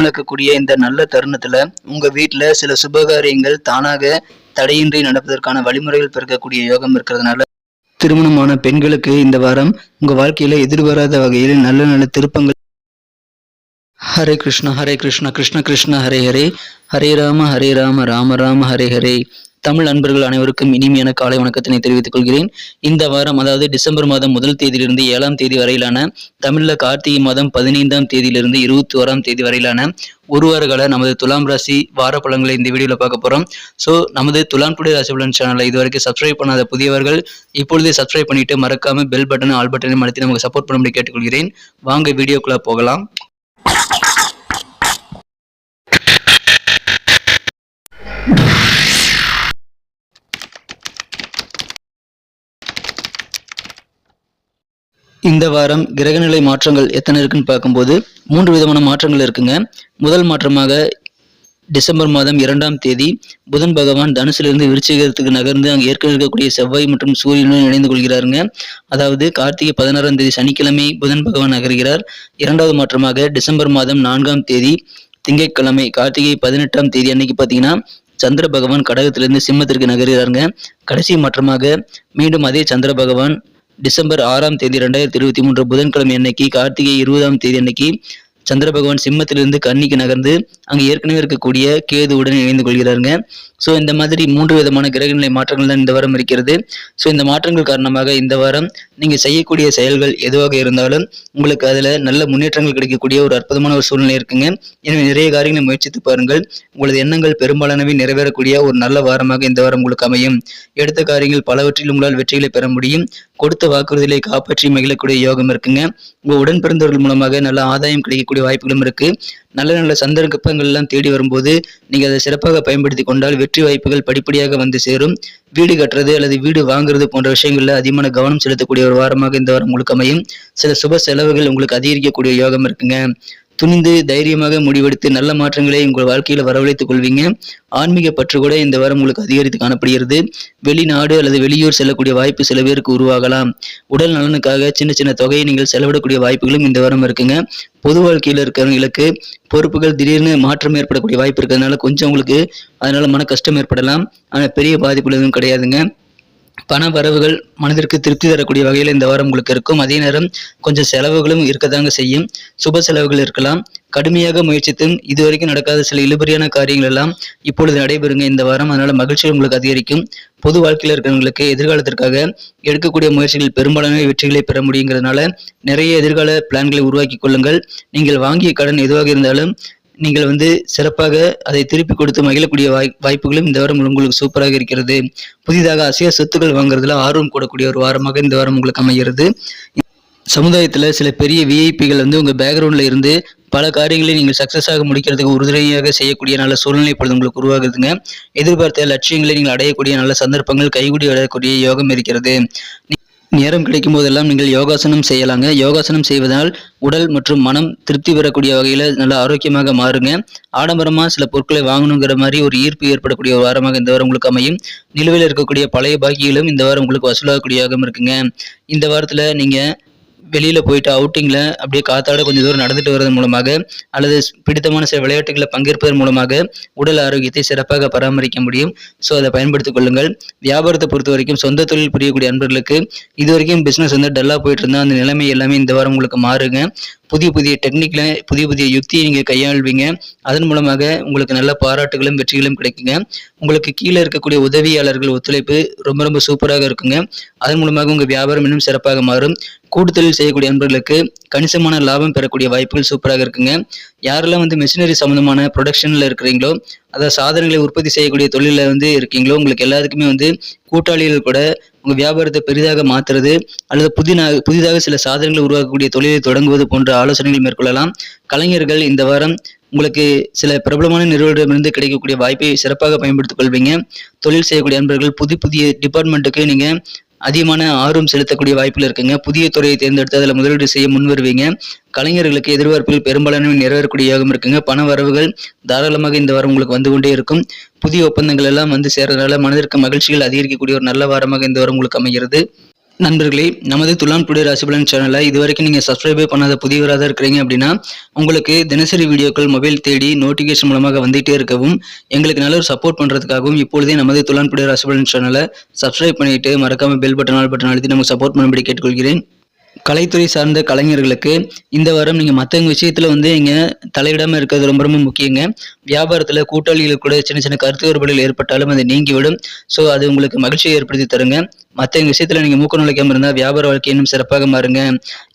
நடக்கக்கூடிய இந்த நல்ல தருணத்துல உங்க வீட்டுல சில சுபகாரியங்கள் தானாக தடையின்றி நடப்பதற்கான வழிமுறைகள் பிறக்கக்கூடிய யோகம் இருக்கிறதுனால திருமணமான பெண்களுக்கு இந்த வாரம் உங்க வாழ்க்கையில எதிர்வராத வகையில் நல்ல நல்ல திருப்பங்கள். ஹரே கிருஷ்ணா ஹரே கிருஷ்ணா கிருஷ்ண கிருஷ்ண ஹரே ஹரே. ஹரே ராம ஹரே ராம ராம ராம ஹரே ஹரே. தமிழ் அன்பர்கள் அனைவருக்கும் இனிமையான காலை வணக்கத்தினை தெரிவித்துக் கொள்கிறேன். இந்த வாரம் அதாவது டிசம்பர் மாதம் முதல் தேதியிலிருந்து ஏழாம் தேதி வரையிலான தமிழ்ல கார்த்திகை மாதம் பதினைந்தாம் தேதியிலிருந்து இருபத்தி ஓராம் தேதி வரையிலான ஒரு வார கால நமது துலாம் ராசி வார பலன்களை இந்த வீடியோவில் பார்க்க போறோம். ஸோ நமது துலாம் டுடே ராசி பலன் சேனலை இது வரைக்கும் சப்ஸ்கிரைப் பண்ணாத புதியவர்கள் இப்பொழுதே சப்ஸ்கிரைப் பண்ணிட்டு மறக்காம பெல் பட்டன் ஆல் பட்டனையும் அழுத்தி நமக்கு சப்போர்ட் பண்ணும்படி கேட்டுக்கொள்கிறேன். வாங்க வீடியோக்குள்ள போகலாம். இந்த வாரம் கிரகநிலை மாற்றங்கள் எத்தனை இருக்குன்னு பார்க்கும்போது மூன்று விதமான மாற்றங்கள் இருக்குங்க. முதல் மாற்றமாக டிசம்பர் மாதம் இரண்டாம் தேதி புதன் பகவான் தனுசிலிருந்து விருச்சிகத்துக்கு நகர்ந்து அங்கே ஏற்கனவே இருக்கக்கூடிய செவ்வாய் மற்றும் சூரியனுடன் இணைந்து கொள்கிறாருங்க. அதாவது கார்த்திகை பதினாறாம் தேதி சனிக்கிழமை புதன் பகவான் நகர்கிறார். இரண்டாவது மாற்றமாக டிசம்பர் மாதம் நான்காம் தேதி திங்கட்கிழமை கார்த்திகை பதினெட்டாம் தேதி அன்னைக்கு பார்த்தீங்கன்னா சந்திர பகவான் கடகத்திலிருந்து சிம்மத்திற்கு நகர்கிறாருங்க. கடைசி மாற்றமாக மீண்டும் அதே சந்திர பகவான் டிசம்பர் ஆறாம் தேதி ரெண்டாயிரத்தி இருபத்தி மூன்று புதன்கிழமை அன்னைக்கு கார்த்திகை இருபதாம் தேதி அன்னைக்கு சந்திர பகவான் சிம்மத்திலிருந்து கன்னிக்கு நகர்ந்து அங்கே ஏற்கனவே இருக்கக்கூடிய கேதுவுடன் இணைந்து கொள்கிறாருங்க. ஸோ இந்த மாதிரி மூன்று விதமான கிரகநிலை மாற்றங்கள் தான் இந்த வாரம் இருக்கிறது. ஸோ இந்த மாற்றங்கள் காரணமாக இந்த வாரம் நீங்கள் செய்யக்கூடிய செயல்கள் எதுவாக இருந்தாலும் உங்களுக்கு அதில் நல்ல முன்னேற்றங்கள் கிடைக்கக்கூடிய ஒரு அற்புதமான ஒரு சூழ்நிலை இருக்குங்க. எனவே நிறைய காரியங்களை முயற்சித்து பாருங்கள். உங்களது எண்ணங்கள் பெரும்பாலானவை நிறைவேறக்கூடிய ஒரு நல்ல வாரமாக இந்த வாரம் உங்களுக்கு அமையும். எடுத்த காரியங்கள் பலவற்றில் உங்களால் வெற்றிகளை பெற முடியும். கொடுத்த வாக்குறுதிகளை காப்பாற்றி மகிழக்கூடிய யோகம் இருக்குங்க. உங்கள் உடன் பிறந்தவர்கள் மூலமாக நல்ல ஆதாயம் கிடைக்கக்கூடிய வாய்ப்புகளும் இருக்கு. நல்ல நல்ல சந்தர்ப்பங்கள்லாம் தேடி வரும்போது நீங்கள் அதை சிறப்பாக பயன்படுத்தி கொண்டால் வெற்றி வாய்ப்புகள் படிப்படியாக வந்து சேரும். வீடு கட்டுறது அல்லது வீடு வாங்குறது போன்ற விஷயங்களில் அதிகமான கவனம் செலுத்தக்கூடிய ஒரு வாரமாக இந்த வாரம் உங்களுக்கு அமையும். சில சுப செலவுகள் உங்களுக்கு அதிகரிக்கக்கூடிய யோகம் இருக்குங்க. துணிந்து தைரியமாக முடிவெடுத்து நல்ல மாற்றங்களை உங்கள் வாழ்க்கையில் வரவழைத்துக் கொள்வீங்க. ஆன்மீக பற்று கூட இந்த வாரம் உங்களுக்கு அதிகரித்து காணப்படுகிறது. வெளிநாடு அல்லது வெளியூர் செல்லக்கூடிய வாய்ப்பு சில பேருக்கு உருவாகலாம். உடல் நலனுக்காக சின்ன சின்ன தொகையை நீங்கள் செலவிடக்கூடிய வாய்ப்புகளும் இந்த வாரம் இருக்குங்க. பொது வாழ்க்கையில் இருக்கிறவங்களுக்கு பொறுப்புகள் திடீர்னு மாற்றம் ஏற்படக்கூடிய வாய்ப்பு இருக்கிறதுனால கொஞ்சம் உங்களுக்கு அதனால மன கஷ்டம் ஏற்படலாம். ஆனால் பெரிய பாதிப்புகள் எதுவும் கிடையாதுங்க. பண வரவுகள் மனதிற்கு திருப்தி தரக்கூடிய வகையில் இந்த வாரம் உங்களுக்கு இருக்கும். அதே நேரம் கொஞ்சம் செலவுகளும் இருக்கதாங்க செய்யும். சுப செலவுகள் இருக்கலாம். கடுமையாக முயற்சித்தும் இதுவரைக்கும் நடக்காத சில இழுபறியான காரியங்கள் எல்லாம் இப்பொழுது நடைபெறுங்க. இந்த வாரம் அதனால மகிழ்ச்சி உங்களுக்கு அதிகரிக்கும். பொது வாழ்க்கையில் இருக்கிறவங்களுக்கு எதிர்காலத்திற்காக எடுக்கக்கூடிய முயற்சிகள் பெரும்பாலான வெற்றிகளை பெற முடியுங்கிறதுனால நிறைய எதிர்கால பிளான்களை உருவாக்கி கொள்ளுங்கள். நீங்கள் வாங்கிய கடன் எதுவாக இருந்தாலும் நீங்கள் வந்து சிறப்பாக அதை திருப்பி கொடுத்து மகிழக்கூடிய வாய் வாய்ப்புகளும் இந்த வாரம் உங்களுக்கு சூப்பராக இருக்கிறது. புதிதாக அசைய சொத்துக்கள் வாங்குறதுல ஆர்வம் கூடக்கூடிய ஒரு வாரமாக இந்த வாரம் உங்களுக்கு அமைகிறது. சமுதாயத்தில் சில பெரிய விஐபிகள் வந்து உங்கள் பேக்ரவுண்டில் இருந்து பல காரியங்களை நீங்கள் சக்ஸஸாக முடிக்கிறதுக்கு உறுதுணையாக செய்யக்கூடிய நல்ல சூழ்நிலை இப்பொழுது உங்களுக்கு உருவாகுதுங்க. எதிர்பார்த்த லட்சியங்களை நீங்கள் அடையக்கூடிய நல்ல சந்தர்ப்பங்கள் கைகூடி அடையக்கூடிய யோகம் இருக்கிறது. நேரம் கிடைக்கும் போதெல்லாம் நீங்கள் யோகாசனம் செய்யலாங்க. யோகாசனம் செய்வதால் உடல் மற்றும் மனம் திருப்தி பெறக்கூடிய வகையில் நல்ல ஆரோக்கியமாக மாறுங்க. ஆடம்பரமாக சில பொருட்களை வாங்கணுங்கிற மாதிரி ஒரு ஈர்ப்பு ஏற்படக்கூடிய ஒரு வாரமாக இந்த வாரம் உங்களுக்கு அமையும். நிலுவையில் இருக்கக்கூடிய பழைய பாக்கிகளும் இந்த வாரம் உங்களுக்கு வசூலாகக்கூடியதாகவும் இருக்குங்க. இந்த வாரத்தில் நீங்கள் வெளியில் போயிட்டு அவுட்டிங்கில் அப்படியே காத்தாட கொஞ்சம் தூரம் நடந்துட்டு வர்றது மூலமாக அல்லது பிடித்தமான சில விளையாட்டுகளில் பங்கேற்பதன் மூலமாக உடல் ஆரோக்கியத்தை சிறப்பாக பராமரிக்க முடியும். ஸோ அதை பயன்படுத்திக் கொள்ளுங்கள். வியாபாரத்தை பொறுத்த வரைக்கும் சொந்த தொழில் புரியக்கூடிய அன்பர்களுக்கு இது வரைக்கும் பிஸ்னஸ் வந்து டல்லாக போயிட்டு இருந்தால் அந்த நிலைமை எல்லாமே இந்த வாரம் உங்களுக்கு மாறுங்க. புதிய புதிய டெக்னிக்கில் புதிய புதிய யுக்தியை நீங்கள் கையாள்வீங்க. அதன் மூலமாக உங்களுக்கு நல்ல பாராட்டுகளும் வெற்றிகளும் கிடைக்குங்க. உங்களுக்கு கீழே இருக்கக்கூடிய உதவியாளர்கள் ஒத்துழைப்பு ரொம்ப ரொம்ப சூப்பராக இருக்குங்க. அதன் மூலமாக உங்கள் வியாபாரம் இன்னும் சிறப்பாக மாறும். கூடுதலில் செய்யக்கூடிய நண்பர்களுக்கு கணிசமான லாபம் பெறக்கூடிய வாய்ப்புகள் சூப்பராக இருக்குங்க. யாரெல்லாம் வந்து மிஷினரி சம்மந்தமான ப்ரொடக்ஷனில் இருக்கிறீங்களோ அதாவது சாதனங்களை உற்பத்தி செய்யக்கூடிய தொழிலில் வந்து இருக்கீங்களோ உங்களுக்கு எல்லாத்துக்குமே வந்து கூட்டாளிகள் கூட உங்கள் வியாபாரத்தை பெரிதாக மாற்றுறது அல்லது புதின புதிதாக சில சாதனங்களை உருவாக்கக்கூடிய தொழிலை தொடங்குவது போன்ற ஆலோசனைகள் மேற்கொள்ளலாம். கலைஞர்கள் இந்த வாரம் உங்களுக்கு சில பிரபலமான நிறுவனமிருந்து கிடைக்கக்கூடிய வாய்ப்பை சிறப்பாக பயன்படுத்திக் கொள்வீங்க. தொழில் செய்யக்கூடிய நண்பர்கள் புதிய புதிய டிபார்ட்மெண்ட்டுக்கு நீங்கள் அதிகமான ஆர்வம் செலுத்தக்கூடிய வாய்ப்புகள் இருக்குங்க. புதிய துறையை தேர்ந்தெடுத்து அதில் முதலீடு செய்ய முன் வருவீங்க கலைஞர்களுக்கு எதிர்பார்ப்புகள் பெரும்பாலான நிறைவேறக்கூடிய யோகம் இருக்குங்க. பண வரவுகள் தாராளமாக இந்த வாரம் உங்களுக்கு வந்து கொண்டே இருக்கும். புதிய ஒப்பந்தங்கள் எல்லாம் வந்து சேர்றதுனால மனதிற்கு மகிழ்ச்சிகள் அதிகரிக்கக்கூடிய ஒரு நல்ல வாரமாக இந்த வாரம் உங்களுக்கு அமைகிறது. நண்பர்களே நமது துலாம் டுடே ராசிபலன் சேனலை இது வரைக்கும் நீங்கள் சப்ஸ்கிரைபே பண்ணாத புதியவராக இருக்கிறீங்க அப்படின்னா உங்களுக்கு தினசரி வீடியோக்கள் மொபைல் தேடி நோட்டிஃபிகேஷன் மூலமாக வந்துகிட்டே இருக்கவும் எங்களுக்கு நல்ல ஒரு சப்போர்ட் பண்ணுறதுக்காகவும் இப்பொழுதே நமது துலாம் டுடே ராசிபலன் சேனலை சப்ஸ்கிரைப் பண்ணிட்டு மறக்காமல் பெல் பட்டன் ஆல் பட்டன் அழுத்தி நமக்கு சப்போர்ட் பண்ணும்படி கேட்டுக்கொள்கிறேன். கலைத்துறை சார்ந்த கலைஞர்களுக்கு இந்த வாரம் நீங்கள் மற்றவங்க விஷயத்தில் வந்து இங்கே தலையிடாமல் இருக்கிறது ரொம்ப ரொம்ப முக்கியங்க. வியாபாரத்தில் கூட்டாளிகள் கூட சின்ன சின்ன கருத்து வேறுபாடுகள் ஏற்பட்டாலும் அது நீங்கிவிடும். ஸோ அது உங்களுக்கு மகிழ்ச்சியை ஏற்படுத்தி தருங்க. மற்றவங்க விஷயத்தில் நீங்கள் மூக்க நுழைக்காமல் இருந்தால் வியாபார வாழ்க்கை இன்னும் சிறப்பாக மாறுங்க.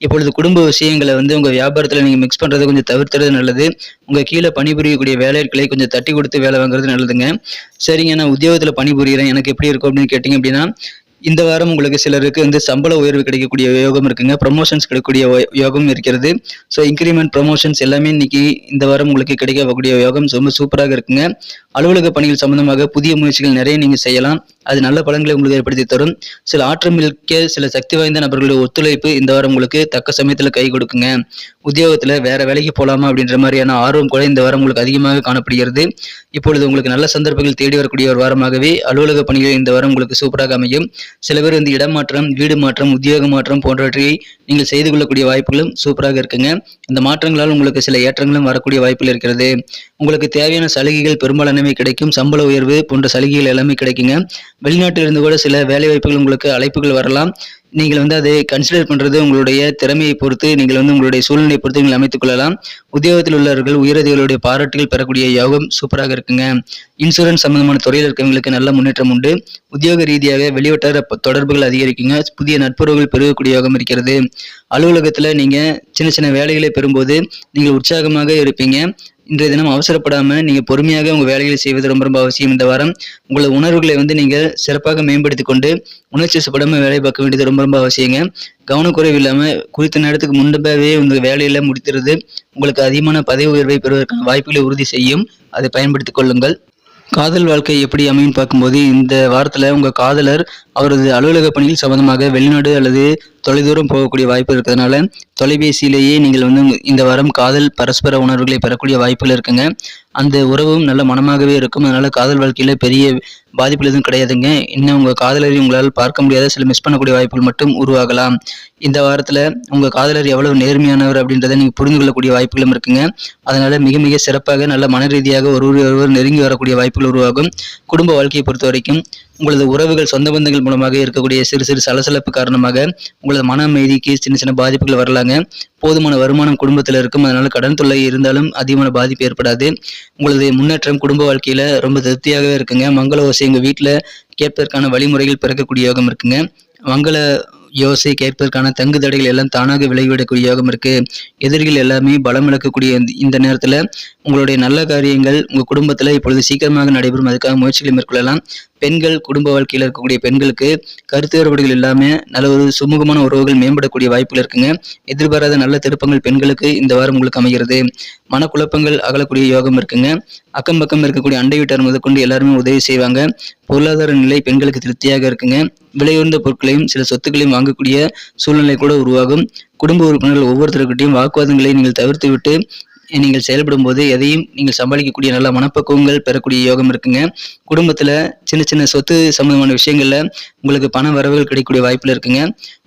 இப்பொழுது குடும்ப விஷயங்களை வந்து உங்கள் வியாபாரத்தில் நீங்கள் மிக்ஸ் பண்ணுறது கொஞ்சம் தவிர்த்துறது நல்லது. உங்கள் கீழே பணிபுரியக்கூடிய வேலைகளை கொஞ்சம் தட்டி கொடுத்து வேலை வாங்குறது நல்லதுங்க. சரிங்க நான் உத்தியோகத்தில் பணிபுரிகிறேன் எனக்கு எப்படி இருக்கும் அப்படின்னு கேட்டிங்க அப்படின்னா இந்த வாரம் உங்களுக்கு சிலருக்கு வந்து சம்பள உயர்வு கிடைக்கக்கூடிய யோகம் இருக்குங்க. ப்ரொமோஷன்ஸ் கிடைக்கக்கூடிய யோகம் இருக்கிறது. ஸோ இன்க்ரிமெண்ட் ப்ரொமோஷன்ஸ் எல்லாமே இன்னைக்கு இந்த வாரம் உங்களுக்கு கிடைக்கக்கூடிய யோகம் ரொம்ப சூப்பராக இருக்குங்க. அலுவலக பணிகள் சம்பந்தமாக புதிய முயற்சிகள் நிறைய நீங்கள் செய்யலாம். அது நல்ல பலன்களை உங்களுக்கு ஏற்படுத்தி தரும். சில ஆற்றமிக்க சில சக்தி வாய்ந்த நபர்களுடைய ஒத்துழைப்பு இந்த வாரம் உங்களுக்கு தக்க சமயத்தில் கை கொடுக்குங்க. உத்தியோகத்தில் வேற வேலைக்கு போகலாமா அப்படின்ற மாதிரியான ஆர்வம் கூட இந்த வாரம் உங்களுக்கு அதிகமாக காணப்படுகிறது. இப்பொழுது உங்களுக்கு நல்ல சந்தர்ப்பங்கள் தேடி வரக்கூடிய ஒரு வாரமாகவே அலுவலக பணிகள் இந்த வாரம் உங்களுக்கு சூப்பராக அமையும். சில பேர் வந்து இடமாற்றம் வீடு மாற்றம் உத்தியோக மாற்றம் போன்றவற்றை நீங்கள் செய்து கொள்ளக்கூடிய வாய்ப்புகளும் சூப்பராக இருக்குங்க. இந்த மாற்றங்களால் உங்களுக்கு சில ஏற்றங்களும் வரக்கூடிய வாய்ப்புகள் இருக்கிறது. உங்களுக்கு தேவையான சலுகைகள் பெரும்பாலானவை கிடைக்கும். சம்பள உயர்வு போன்ற சலுகைகள் எல்லாமே கிடைக்குங்க. வெளிநாட்டிலிருந்து கூட சில வேலை வாய்ப்புகள் உங்களுக்கு அழைப்புகள் வரலாம். நீங்கள் வந்து அதை கன்சிடர் பண்ணுறது உங்களுடைய திறமையை பொறுத்து நீங்கள் வந்து உங்களுடைய சூழ்நிலை பொறுத்து நீங்கள் அமைத்துக் கொள்ளலாம். உத்தியோகத்தில் உள்ளவர்கள் உயரதிகளுடைய பாராட்டுகள் பெறக்கூடிய யோகம் சூப்பராக இருக்குங்க. இன்சூரன்ஸ் சம்பந்தமான துறையில் இருக்கவங்களுக்கு நல்ல முன்னேற்றம் உண்டு. உத்தியோக ரீதியாக வெளிவட்டார தொடர்புகள் அதிகரிக்குங்க. புதிய நட்புறவுகள் பெருகக்கூடிய யோகம் இருக்கிறது. அலுவலகத்தில் நீங்கள் சின்ன சின்ன வேலைகளை பெறும்போது நீங்கள் உற்சாகமாக இருப்பீங்க. இன்றைய தினம் அவசரப்படாம நீங்க பொறுமையாக உங்க வேலைகளை செய்வது ரொம்ப ரொம்ப அவசியம். இந்த வாரம் உங்களது உணர்வுகளை வந்து நீங்க சிறப்பாக மேம்படுத்தி கொண்டு உணர்ச்சி வசப்படாம வேலை பார்க்க வேண்டியது ரொம்ப ரொம்ப அவசியங்க. கவனக்குறைவு இல்லாம குறித்த நேரத்துக்கு முன்பவே உங்க வேலையில முடித்துறது உங்களுக்கு அதிகமான பதவி உயர்வை பெறுவதற்கான வாய்ப்புகளை உறுதி செய்யும். அதை பயன்படுத்திக் கொள்ளுங்கள். காதல் வாழ்க்கை எப்படி அமையும் பார்க்கும்போது இந்த வாரத்தில் உங்கள் காதலர் அவரது அலுவலக பணியில் சம்பந்தமாக வெளிநாடு அல்லது தொலைதூரம் போகக்கூடிய வாய்ப்பு இருக்கிறதுனால தொலைபேசியிலேயே நீங்கள் வந்து இந்த வாரம் காதல் பரஸ்பர உணர்வுகளை பெறக்கூடிய வாய்ப்புகள் இருக்குங்க. அந்த உறவும் நல்ல மனமாகவே இருக்கும். அதனால் காதல் வாழ்க்கையில் பெரிய பாதிப்புகள் எதுவும் கிடையாதுங்க. இன்னும் உங்கள் காதலரை உங்களால் பார்க்க முடியாத சில மிஸ் பண்ணக்கூடிய வாய்ப்புகள் மட்டும் உருவாகலாம். இந்த வாரத்தில் உங்கள் காதலர் எவ்வளவு நேர்மையானவர் அப்படின்றத நீங்கள் புரிந்து கொள்ளக்கூடிய வாய்ப்புகளும் இருக்குங்க. அதனால் மிக மிக சிறப்பாக நல்ல மன ரீதியாக ஒருவர் ஒருவர் நெருங்கி வரக்கூடிய வாய்ப்புகள் உருவாகும். குடும்ப வாழ்க்கையை பொறுத்த வரைக்கும் உங்களது உறவுகள் சொந்த பந்தங்கள் மூலமாக இருக்கக்கூடிய சிறு சிறு சலசலப்பு காரணமாக உங்களது மன அமைதிக்கு சின்ன சின்ன பாதிப்புகள் வரலாங்க. போதுமான வருமானம் குடும்பத்தில் இருக்கும். அதனால் கடன் தொல்லை இருந்தாலும் அதிகமான பாதிப்பு ஏற்படாது. உங்களது முன்னேற்றம் குடும்ப வாழ்க்கையில் ரொம்ப திருப்தியாகவே இருக்குங்க. மங்கள ஓசை எங்கள் வீட்டில் கேட்பதற்கான வழிமுறைகள் பிறக்கக்கூடிய யோகம் இருக்குங்க. மங்கள யோசை கேட்பதற்கான தங்கு தடைகள் எல்லாம் தானாக விலகிவிடக்கூடிய யோகம் இருக்கு. எதிரிகள் எல்லாமே பலம் இழக்கக்கூடிய இந்த- இந்த உங்களுடைய நல்ல காரியங்கள் உங்கள் குடும்பத்தில் இப்பொழுது சீக்கிரமாக நடைபெறும். அதுக்காக முயற்சிகளை மேற்கொள்ளலாம். பெண்கள் குடும்ப வாழ்க்கையில் இருக்கக்கூடிய பெண்களுக்கு கருத்து வேறுபாடுகள் இல்லாமல் நல்ல ஒரு சுமூகமான உறவுகள் மேம்படக்கூடிய வாய்ப்புகள் இருக்குங்க. எதிர்பாராத நல்ல திருப்பங்கள் பெண்களுக்கு இந்த வாரம் உங்களுக்கு அமைகிறது. மனக்குழப்பங்கள் அகலக்கூடிய யோகம் இருக்குங்க. அக்கம் பக்கம் இருக்கக்கூடிய அண்டை வீட்டார் முதற்கொண்டு எல்லாருமே உதவி செய்வாங்க. பொருளாதார நிலை பெண்களுக்கு திருப்தியாக இருக்குங்க. விலையுயர்ந்த பொருட்களையும் சில சொத்துக்களையும் வாங்கக்கூடிய சூழ்நிலை கூட உருவாகும். குடும்ப உறுப்பினர்கள் ஒவ்வொருத்தருக்கிட்டையும் வாக்குவாதங்களை நீங்கள் தவிர்த்து விட்டு நீங்கள் செயல்படும் போது எதையும் நீங்கள் சமாளிக்கக்கூடிய நல்ல மனப்பக்குவங்கள் பெறக்கூடிய யோகம் இருக்குங்க. குடும்பத்துல சின்ன சின்ன சொத்து சம்பந்தமான விஷயங்கள்ல உங்களுக்கு பண வரவுகள் கிடைக்கக்கூடிய வாய்ப்புல இருக்குங்க.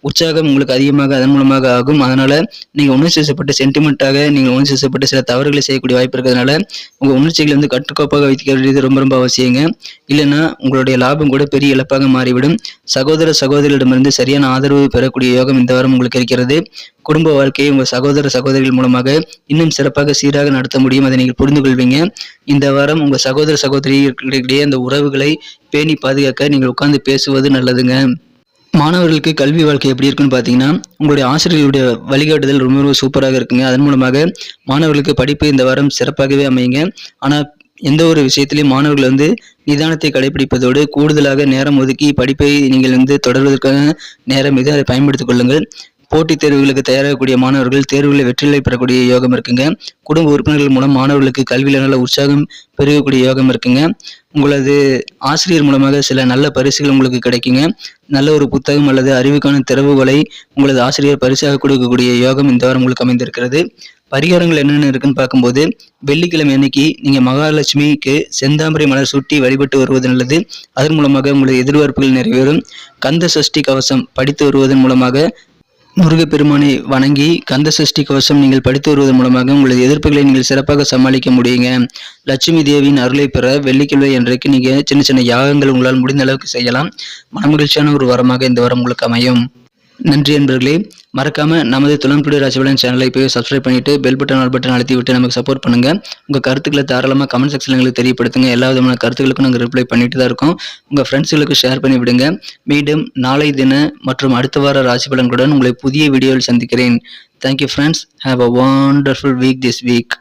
உற்சாகம் உங்களுக்கு அதிகமாக அதன் மூலமாக ஆகும். அதனால நீங்கள் உணர்ச்சி வசப்பட்டு சென்டிமெண்ட்டாக நீங்கள் உணர்ச்சி வசப்பட்டு சில தவறுகளை செய்யக்கூடிய வாய்ப்பு இருக்கிறதுனால உங்கள் உணர்ச்சிகளை வந்து கட்டுக்கோப்பாக வைத்துக்க வேண்டியது ரொம்ப ரொம்ப அவசியங்க. இல்லைன்னா உங்களுடைய லாபம் கூட பெரிய இழப்பாக மாறிவிடும். சகோதர சகோதரிடமிருந்து சரியான ஆதரவு பெறக்கூடிய யோகம் இந்த வாரம் உங்களுக்கு இருக்கிறது. குடும்ப வாழ்க்கையை உங்கள் சகோதர சகோதரிகள் மூலமாக இன்னும் சிறப்பாக சீராக நடத்த முடியும் அதை நீங்கள் புரிந்து கொள்வீங்க. இந்த வாரம் உங்கள் சகோதர சகோதரிகளிடையே அந்த உறவுகளை பேணி பாதுகாக்க நீங்கள் உட்கார்ந்து பேசுவது நல்லதுங்க. மாணவர்களுக்கு கல்வி வாழ்க்கை எப்படி இருக்குன்னு பார்த்தீங்கன்னா உங்களுடைய ஆசிரியர்களுடைய வழிகாட்டுதல் ரொம்ப ரொம்ப சூப்பராக இருக்குங்க. அதன் மூலமாக மாணவர்களுக்கு படிப்பு இந்த வாரம் சிறப்பாகவே அமையுங்க. ஆனால் எந்த ஒரு விஷயத்திலையும் மாணவர்கள் வந்து நிதானத்தை கடைபிடிப்பதோடு கூடுதலாக நேரம் ஒதுக்கி படிப்பை நீங்கள் வந்து தொடர்வதற்கான நேரம் இது அதை பயன்படுத்திக் கொள்ளுங்கள். போட்டித் தேர்வுகளுக்கு தயாராகக்கூடிய மாணவர்கள் தேர்வுகளில் வெற்றிலை பெறக்கூடிய யோகம் இருக்குங்க. குடும்ப உறுப்பினர்கள் மூலம் மாணவர்களுக்கு கல்வியில் நல்ல உற்சாகம் பெருகக்கூடிய யோகம் இருக்குங்க. உங்களது ஆசிரியர் மூலமாக சில நல்ல பரிசுகள் உங்களுக்கு கிடைக்குங்க. நல்ல ஒரு புத்தகம் அல்லது அறிவுக்கான திறவுகளை உங்களது ஆசிரியர் பரிசாக கொடுக்கக்கூடிய யோகம் இந்த வாரம் உங்களுக்கு அமைந்திருக்கிறது. பரிகாரங்கள் என்னென்ன இருக்குன்னு பார்க்கும்போது வெள்ளிக்கிழமை அன்னைக்கு நீங்கள் மகாலட்சுமிக்கு செந்தாமரை மலர் சுட்டி வழிபட்டு வருவது நல்லது. அதன் மூலமாக உங்களது எதிர்பார்ப்புகள் நிறைவேறும். கந்த சஷ்டி கவசம் படித்து வருவதன் மூலமாக முருகப்பெருமானை வணங்கி கந்த சஷ்டி கவசம் நீங்கள் படித்து வருவதன் மூலமாக உங்களது எதிர்ப்புகளை நீங்கள் சிறப்பாக சமாளிக்க முடியுங்க. லட்சுமி தேவியின் அருளை பெற வெள்ளிக்கிழமை அன்றைக்கு நீங்கள் சின்ன சின்ன யாகங்கள் உங்களால் முடிந்த அளவுக்கு செய்யலாம். மனமகிழ்ச்சியான ஒரு வரமாக இந்த வாரம் உங்களுக்கு அமையும். நன்றி நண்பர்களே மறக்காம நமது துளம்புடி ராசிபலன் சேனலை போய் சப்ஸ்கிரைப் பண்ணிட்டு பெல் பட்டன் ஆல் பட்டன் அழுத்தி விட்டு நமக்கு சப்போர்ட் பண்ணுங்க. உங்க கருத்துக்களை தாராளமாக கமெண்ட் செக்ஷன்ல எங்களுக்கு தெரியப்படுத்துங்க. எல்லா விதமான கருத்துக்களுக்கும் நாங்கள் ரிப்ளை பண்ணிட்டு தான் இருக்கோம். உங்க ஃப்ரெண்ட்ஸுகளுக்கு ஷேர் பண்ணி விடுங்க. மீண்டும் நாளை தின மற்றும் அடுத்த வார ராசிபலன்களுடன் உங்களை புதிய வீடியோவில் சந்திக்கிறேன். Thank you friends have a wonderful week this week